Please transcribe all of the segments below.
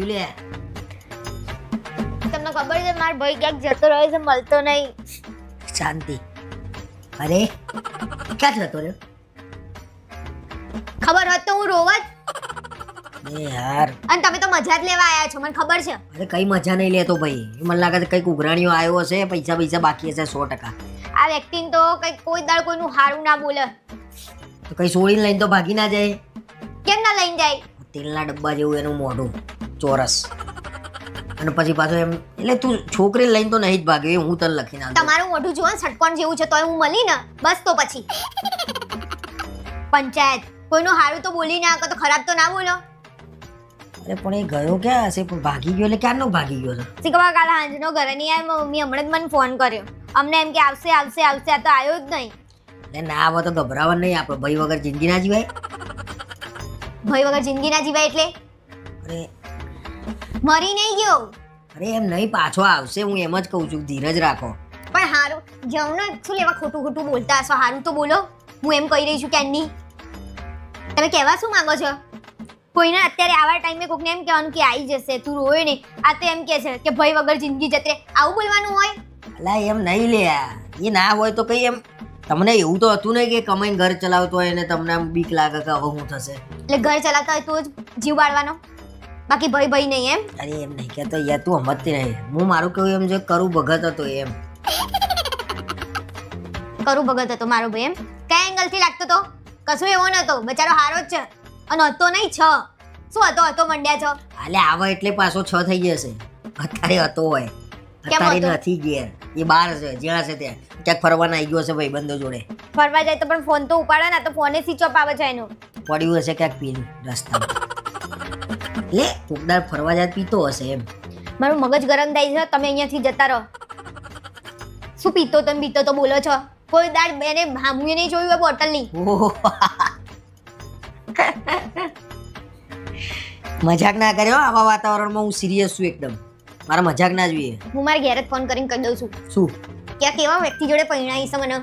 લે તમને ખબર છે મારો ભાઈ ક્યાંક જતો રહ્યો છે મળતો નહીં. શાંતિ. અરે ક્યાં જતો રહ્યો? ખબર હોત તો હું રોવત એ યાર. અને તમે તો મજા જ લેવા આવ્યા છો મને ખબર છે. અરે કઈ મજા નહીં લેતો ભાઈ. મને લાગે છે કંઈક ઉઘરાણીઓ આવ્યો હશે પૈસા પૈસા બાકી હશે સો ટકા. આ વ્યક્તિને તો કઈ કોઈ દાળ કોઈનું હારું ના બોલે. તો કઈ સોળીને લઈને તો ભાગી ના જાય. કેમ ના લઈને જાય? તેલના ડબ્બા જેવું એનું મોઢું. ચોરસ. અને પછી પાછો એમ એટલે તું છોકરી લઈને તો નહીં જ ભાગે હું તને લખીને આવતો તમારું મોઢું જુઓ ને ષટકોણ જેવું છે તોય હું મળી ને બસ તો પછી. પંચાયત કોઈનું હારું તો બોલી ના તો ખરાબ તો ના બોલો. અરે પણ એ ગયો ક્યાં હશે? પણ ભાગી ગયો એટલે ક્યારનો ભાગી ગયો છે? શીખવા કાલે હાંજનો ઘરે નહીં આવ્યો મમ્મી હમણાં જ મને ફોન કર્યો. અમને એમ કે આવશે આવશે આવશે આ તો આવ્યો જ નહીં. એટલે ના આવે તો ગભરાવા નહીં આપણે ભાઈ વગર જિંદગી ના જીવાય. ભાઈ વગર જિંદગી ના જીવાય એટલે? અરે મરી નહીં ગયો. અરે એમ નહીં પાછો આવશે હું એમ જ કહું છું ધીરજ રાખો. પણ હારું જમનો શું લેવા ખોટું ખોટું બોલતા હશો? હારું તો બોલો. હું એમ કહી રહી છું કે એની તમે કહેવા શું માંગો છો? કોઈને અત્યારે આવા ટાઈમે કોકને એમ કહેવાનું કે આવી જશે તું રોય નહીં. આ તો એમ કહે છે કે ભાઈ વગર જિંદગી જતરે. આવું બોલવાનું હોય? અલા એમ નહીં લે એ ના હોય તો કઈ એમ. તમને એવું તો હતું નહીં કે કમાઈને ઘર ચલાવતો હોય ને તમને આમ બીક લાગે કે હવે હું થશે? એટલે ઘર ચલાવતા હોય તો જ જીવ બાળવાનો? બાકી ભાઈ ભાઈ નહીં એમ? અરે એમ નહીં કહેતો યાર તું સમજતી નહીં. હું મારું કેવું એમ છે કરું ભગત હતો એમ. કરું ભગત હતો મારો ભાઈ એમ? કયા એંગલથી લાગતો તો? કશું એવો નતો બચારો હારો જ છે. અને હતો નહીં છ. શું હતો? હતો મંડ્યા છો. આલે આવે એટલે પાછો છ થઈ જશે. અત્યારે હતો હોય. અત્યારે નથી ગેર એ બહાર છે જ્યાં છે ત્યાં. ક્યાંક ફરવાના આવી ગયો હશે ભાઈ બંધો જોડે. ફરવા જાય તો પણ ફોન તો ઉપાડે ને તો ફોને સ્વિચ ઓફ આવે છે એનું. પડ્યું હશે ક્યાંક પીલું રસ્તામાં. લે કોકદાર ફરવા જાય પીતો હશે એમ. મારું મગજ ગરમ થાય છે તમે અહીંયાથી જતા રહો. શું પીતો તમે પીતો તો બોલો છો. કોઈ દાડ બેને હામુએ નહીં જોયું હોય બોટલની? મજાક ના કર્યો આવા વાતાવરણમાં હું સિરિયસ છું એકદમ. મારા મજાક ના જોઈએ. હું મારા ઘેર જ ફોન કરીને કહી દઉં છું. શું? ક્યાં કેવા વ્યક્તિ જોડે પરિણાય છે મને?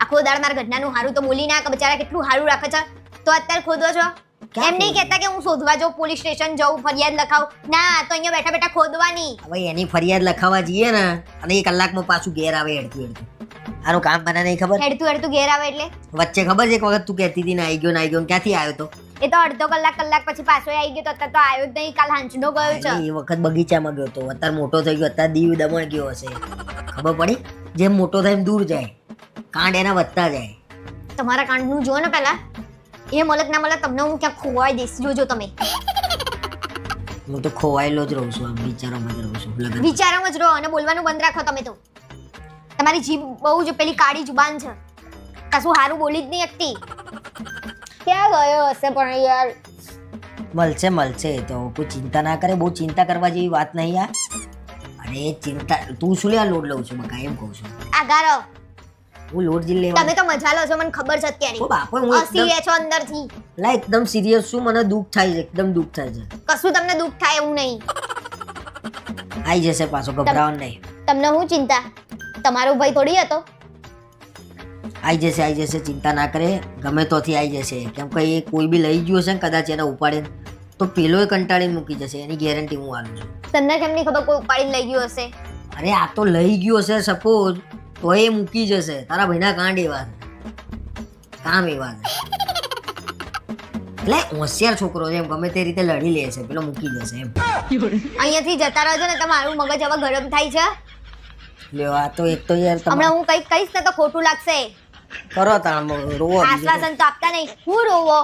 આખો દાડ મારા ઘટનાનું હારું તો બોલી ના કે બચારા કેટલું હારું રાખે છે. તો અત્યારે ખોદો છો? એમ નહીં કહેતા કે હું શોધવા જાઉં પોલીસ સ્ટેશન જાઉં ફરિયાદ લખાવું. ના તો અહીંયા બેઠા બેઠા ખોદવાની. હવે એની ફરિયાદ લખાવા જઈએ ને અને એ કલાકમાં પાછું ઘેર આવે હેડતું હેડતું. આનું કામ મને નહીં ખબર? હેડતું હેડતું ઘેર આવે એટલે. વચ્ચે ખબર છે એક વખત તું કહેતી હતી ને આવી ગયો ને આવી ગયો ક્યાંથી આવ્યો તો? એ તો અડધો કલાક કલાક પછી પાછો આવી ગયો તો અત્યારે તો આવ્યો જ નહીં કાલ હાંચનો ગયો છે. એ વખત બગીચામાં ગયો તો અત્યારે મોટો થઈ ગયો અત્યારે દીવ દમણ ગયો હશે. ખબર પડી? જેમ મોટો થાય એમ દૂર જાય. કાંડ એના વધતા જાય. તમારા કાંડનું જો ને પહેલા. એ મલક ના મલક તમને હું ક્યાં ખોવાઈ દઈશ. જોજો તમે. હું તો ખોવાયેલો જ રહું છું આમ વિચારોમાં જ રહું છું લગન. વિચારોમાં જ રહો અને બોલવાનું બંધ રાખો તમે તો. તમારી જીભ બહુ જ પેલી કાળી જુબાન છે. કશું સારું બોલી જ નહીં શકતી. ક્યાં ગયો હશે પણ યાર? મળશે મળશે તો કોઈ ચિંતા ના કરે બહુ ચિંતા કરવા જેવી વાત નહીં આ. અરે ચિંતા તું શું લે લોડ લઉં છું બકા એમ કહું છું. આ ગારો. હું લોડ જીલ લેવા તમે તો મજા લો છો મને ખબર છે ઓ અત્યારે બાપો હું હસી છો અંદરથી. લા એકદમ સિરિયસ છું મને દુખ થાય છે એકદમ દુખ થાય છે. કશું તમને દુખ થાય એવું નહીં. આવી જશે પાછો ગભરાવાનું નહીં. તમને હું ચિંતા? તમારો ભાઈ થોડી હતો? આવી જશે આવી જશે ચિંતા ના કરે. ગમે તોથી આવી જશે. કેમ કે એ કોઈ બી લઈ ગયો હશે ને કદાચ એને ઉપાડે તો પેલોય કંટાળીને મૂકી જશે. એની ગેરંટી હું આલું છું. તમને કેમ નહીં ખબર કોઈ ઉપાડીને લઈ ગયું હશે? અરે આ તો લઈ ગયો હશે સપોઝ તો એ મૂકી જશે. તારા ભાઈના કાંડ એવા કામ એવા એટલે હોશિયાર છોકરો છે એમ ગમે તે રીતે લડી લે છે પેલો મૂકી જશે એમ. અહીંયાથી જતા રહેજો ને તમારું મગજ હવે ગરમ થાય છે. લ્યો આ તો એક તો યાર તમે હું કંઈક કહીશ ને તો ખોટું લાગશે. કરો તાણ રોવો આશ્વાસન તો આપતા નહીં. હું રોવો?